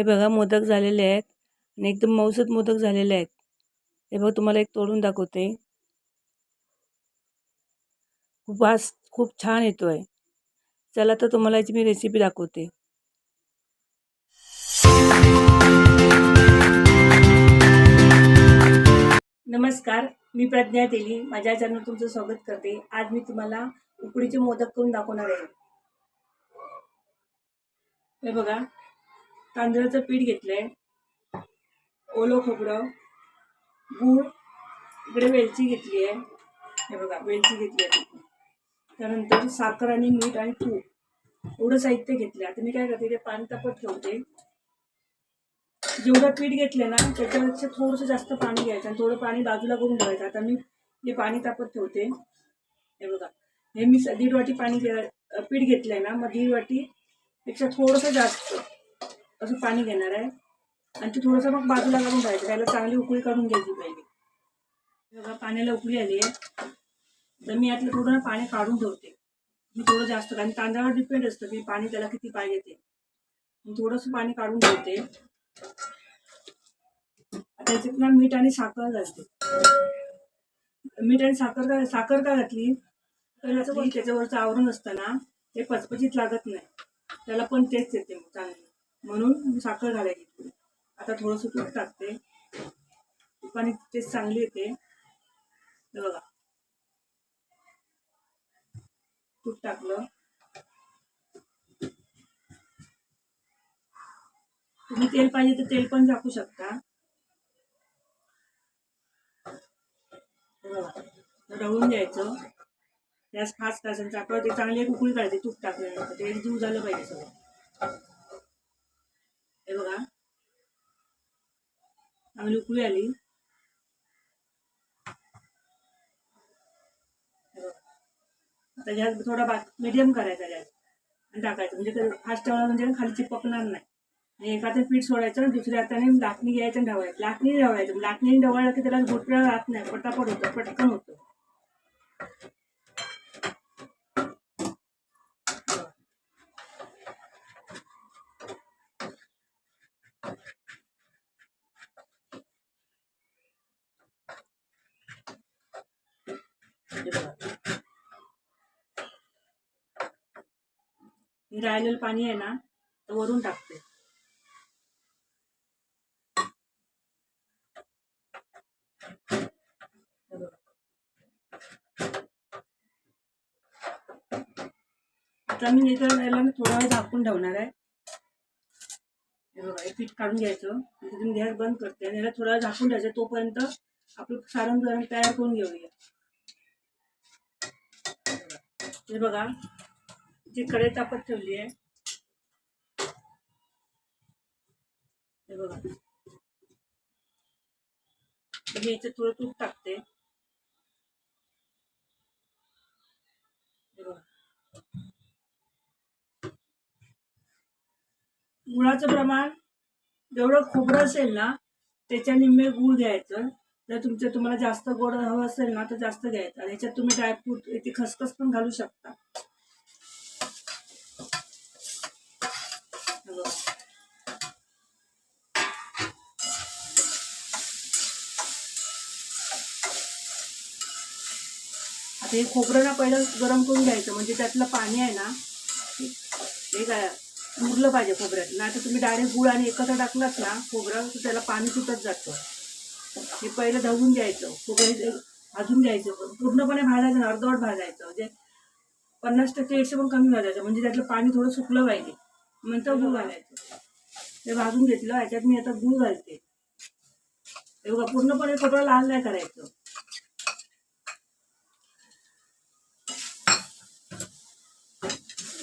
हे बघा मोदक झालेले आहेत आणि एकदम मऊसूत मोदक झालेले आहेत. हे बघा तुम्हाला एक तोडून दाखवते. वास खूप छान येतो आहे चला तर तुम्हाला याची मी रेसिपी दाखवते. नमस्कार मी प्रज्ञा तेली. माझ्या चॅनल तुमचं स्वागत करते. आज मी तुम्हाला उकडीचे मोदक करून दाखवणार आहे. हे बघा तांदळाचं पीठ घेतलंय. ओलं खोबरं गूळ इकडे वेलची घेतली आहे हे बघा वेलची घेतली आहे त्यानंतर साखर आणि मीठ आणि तूप. एवढं साहित्य घेतलं आता मी काय करते ते पाणी तापत ठेवते. जेवढं पीठ घेतलं ना त्याच्यापेक्षा थोडंसं जास्त पाणी घ्यायचं आणि थोडं पाणी बाजूला करून ठेवायचं. आता मी जे पाणी तापत ठेवते. हे बघा हे मी स- दीड वाटी पाणी पीठ घेतलं पीठ घेतलंय ना मग दीड वाटी पेक्षा थोडंसं जास्त. असं पाणी घेणार आहे. आणि ते थोडंसं मग बाजूला काढून राहायचं. त्याला चांगली उकळी काढून घ्यायची पाहिजे बघा पाण्याला उकळी आली आहे. तर मी यातलं थोडं पाणी काढून ठेवते. मी थोडं जास्त कारण तांदळावर डिपेंड असतं की पाणी त्याला किती पाहिजे ते मी थोडंसं पाणी काढून ठेवते. आता याच्यात ना मीठ आणि साखर घालते. मीठ आणि साखर का साखर का घातली? तर याचं पण त्याच्यावरचं आवरण असतं ना ते पचपचीत लागत नाही. त्याला पण तेच येते मग चांगलं. म्हणून मी साखर घालायची थोडी. आता थोडंसं तूप टाकते. तुपाने टेस्ट चांगली येते. बघा. तूप टाकलं. तुम्ही तेल पाहिजे तर तेल पण टाकू शकता. हे बघा. ढवळून द्यायचं गॅस फास्ट करायचं आपल्याला ते चांगली एक उकळी काढते तूप टाकल्यानंतर. ते जीव झालं पाहिजे सगळं हे बघा चांगली उकळी आली. त्याच्यात आता गॅस थोडा बा मिडियम करायचा गॅस आणि टाकायचं. म्हणजे फास्ट ठेवला म्हणजे खाली चिपकणार नाही. आणि एका हातात पीठ सोडायचं आणि दुसऱ्या हाताने लाटणी घ्यायचं आणि ढवायचं लाटणी ढवायचं लाटणी ढवळलं की त्याला घोटळा राहत नाही. पटापट होतं. पटकन होतं. म्हणजे राहिलेलं पाणी आहे ना तर वरून टाकते. आता मी याच्यावर याला मी थोडा वेळ झाकून ठेवणार आहे. हे बघा हे पीठ काढून घ्यायचं. म्हणजे तिथून गॅस बंद करते आणि याला थोडा वेळ झाकून ठेवायचं तोपर्यंत आपलं सारण गरम तयार करून घेऊया. हे बघा जी कडे तापत ठेवली आहे. हे बघा. मी इथे थोडं तूप टाकते. हे बघा. गुळाचं प्रमाण जेवढं खोबरं असेल ना त्याच्या निम्मे गूळ घ्यायचं. जर तुमचं तुम्हाला जास्त गोड हवं असेल ना तर जास्त घ्यायचं आणि ह्याच्यात तुम्ही ड्रायफ्रूट इथे खसखस पण घालू शकता. आता हे खोबरं ना पहिलं गरम करून घ्यायचं. म्हणजे त्यातलं पाणी आहे ना हे काय मुरलं पाहिजे खोबऱ्यात. नाही तर तुम्ही डायरेक्ट गुळ आणि एकत्र टाकलात ना खोबरं तर त्याला पाणी सुटत जातं. हे पहिलं धवून घ्यायचं खोबरं भाजून घ्यायचं पूर्णपणे भाजायचं नाही, अर्धवट भाजायचं. म्हणजे पन्नास टक्के एकशे पण कमी भाजायचं. म्हणजे त्यातलं पाणी थोडं सुकलं पाहिजे. नंतर गूळ घालायचं. ते भाजून घेतलं याच्यात मी आता गूळ घालते. हे बघा पूर्णपणे खोबरं लाल नाही करायचं.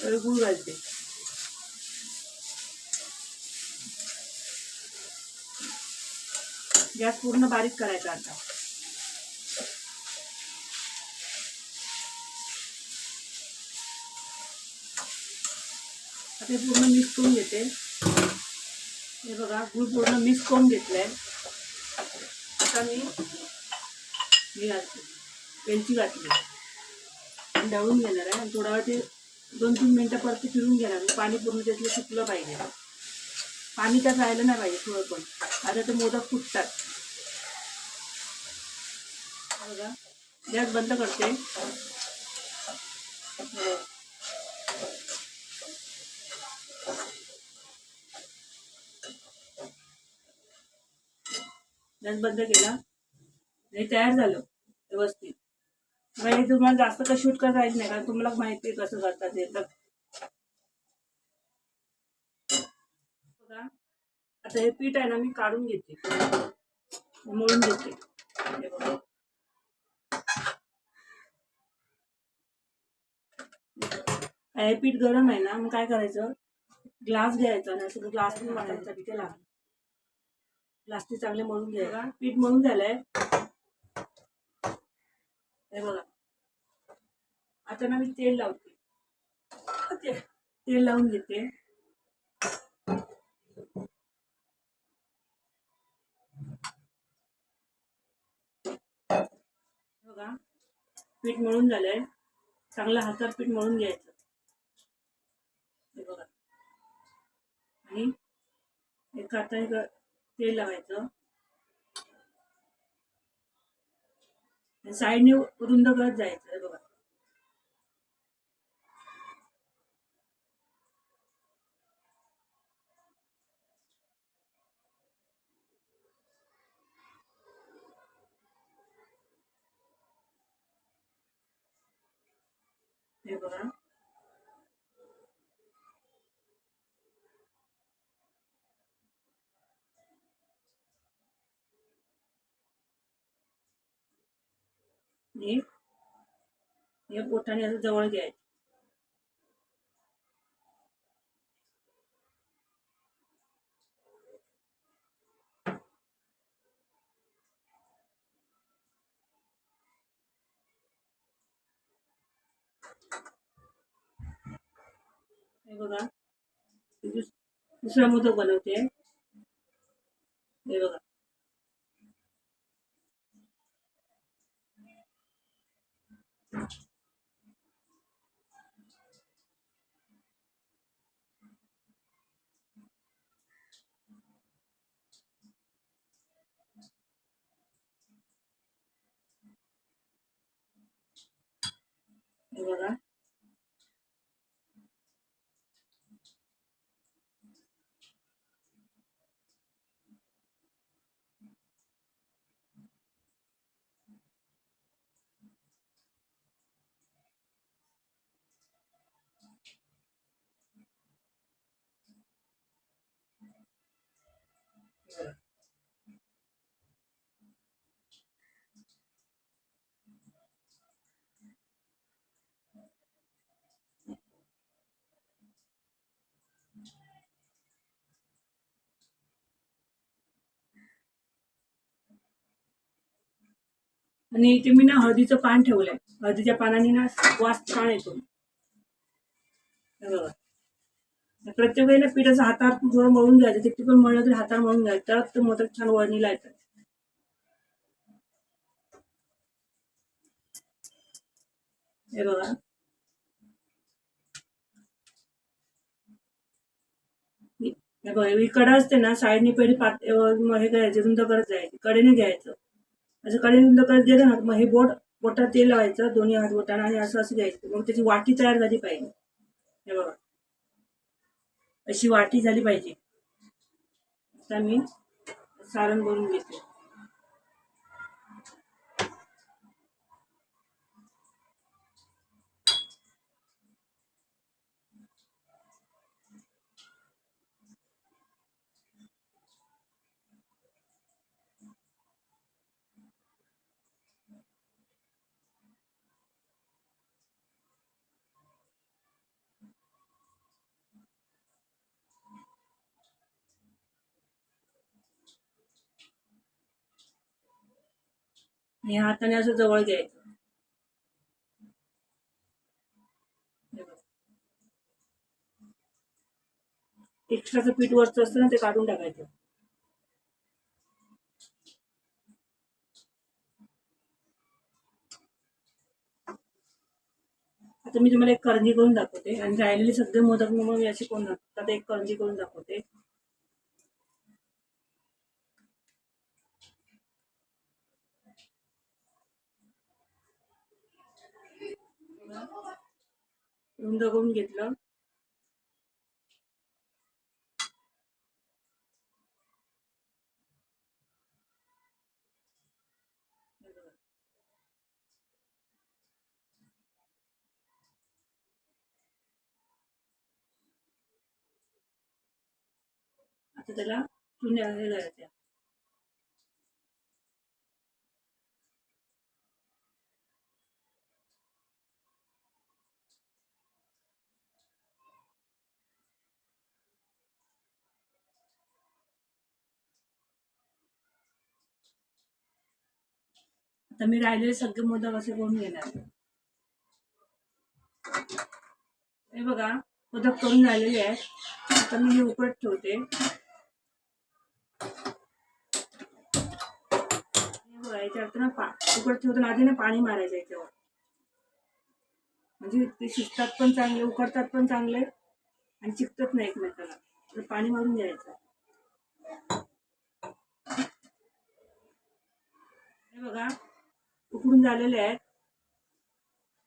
गुळ गूळ घालते. गॅस पूर्ण बारीक करायचा आता. ते पूर्ण मिक्स करून घेते. हे बघा गुळ पूर्ण मिक्स करून घेतलंय. आता मी हे घालते. वेलची घातली आणि घेणार आहे आणि थोडा वेळ ते दोन तीन मिनटं परत फिरून घेणार. पाणी पूर्ण त्यातलं सुकलं पाहिजे. पाणी त्यात राहिलं नाही पाहिजे थोडं पण. आता ते मोदक फुटतात. बघा. गॅस बंद करते. गॅस बंद केला. हे तयार झालं व्यवस्थित. मग हे तुम्हाला जास्त का शूट करता येत नाही कारण तुम्हाला माहिती आहे कसं करतात ते. तर बघा. आता हे पीठ आहे ना मी काढून घेते. मळून घेते हे बघा हे पीठ गरम आहे ना मग काय करायचं? ग्लास घ्यायचा आणि असं ग्लास वाटायचा तिथे लाग ग्लासने चांगले मळून घ्यायचा. पीठ मळून झालंय. हे बघा. आता ना मी तेल लावते. ते- तेल लावून घेते. बघा. पीठ मळून झालंय. चांगलं हातात पीठ मळून घ्यायचं. हे बघा. आणि एक हाताने तेल लावायचं. साईडने रुंद करत जायचं. हे बघा. हे बघा. नीट. हे पोटाने असं जवळ घ्यायचं. हे बघा. दुस- दुसरा मोदक बनवते. हे बघा. हे आणि इथे मी ना हळदीचं पान ठेवलंय. हळदीच्या पानाने ना वास छान येतो. बघा. प्रत्येक वेळेला पिठाचं हातावर थोडं मळून घ्यायचं. किती पण मळलं तरी हातावर मळून घ्यायचं. तर ते मोदक छान वळणीला येतात हे बघा. हे बघा ही कडा असते ना साईडनी पहिली पात हे करायचे रुंद करत जायचे. कडेने घ्यायचं. असं कडेने करत गेलं ना मग हे बोट बोटात तेल लावायचं दोन्ही हात बोटाला आणि असं असं घ्यायचं. मग त्याची वाटी तयार झाली पाहिजे. हे बघा. अशी वाटी झाली पाहिजे. आता मी सारण बनवून घेते. आणि हाताने असं जवळ घ्यायचं. हे एक्स्ट्राचं पीठ वरचं असतं ना ते काढून टाकायचं. आता मी तुम्हाला एक करंजी करून दाखवते. आणि राहिलेले सगळे मोदक मग मी असे कोण आता एक करंजी करून दाखवते. रुंद होऊन घेतलं. आता त्याला चुन्या हे तर मी राहिलेले सगळे मोदक असे करून घेणार? हे बघा मोदक करून झालेले आहेत. आता मी हे उकडत ठेवते. हे बघा याच्यावर ना पा उकडत ठेवताना आधी ना पाणी मारायचं याच्यावर म्हणजे ते शिजतात पण चांगले उकडतात पण चांगले आणि चिकटत नाही एकमेकाला. तर पाणी मारून घ्यायचं हे बघा उकडून झालेले आहेत.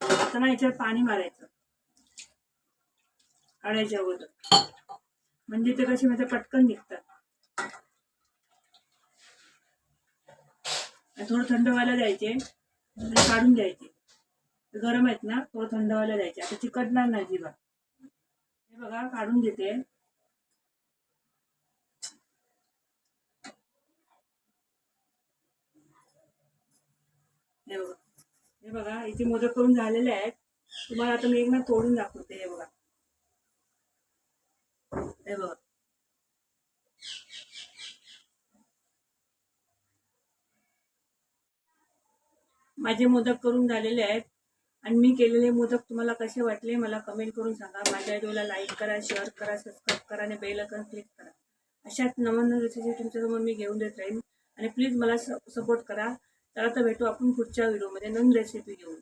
आता ना याच्यावर पाणी मारायचं. काढायच्या अगोदर. म्हणजे ते कसे म्हणजे पटकन निघतात. थोडं थंड व्हायला द्यायचे. काढून द्यायचे गरम आहेत ना थोडं थंड व्हायला द्यायचे. आता चिकटणार नाही जिबा हे बघा काढून देते. हे बघा. हे बघा इथे मोदक करून झालेले आहेत. तुम्हाला आता मी एक ना तोडून दाखवते हे बघा. हे बघा. माझे मोदक करून झालेले आहेत आणि मी केलेले मोदक तुम्हाला कसे वाटले मला कमेंट करून सांगा. माझ्या व्हिडिओला लाईक करा शेअर करा सबस्क्राईब करा आणि बेल आयकॉन क्लिक करा. अशाच नवीन रेसिपी तुमच्यासमोर मी घेऊन देत राहीन. आणि प्लीज मला सपोर्ट करा. तर आता भेटू आपण पुढच्या व्हिडिओमध्ये नवीन रेसिपी घेऊन.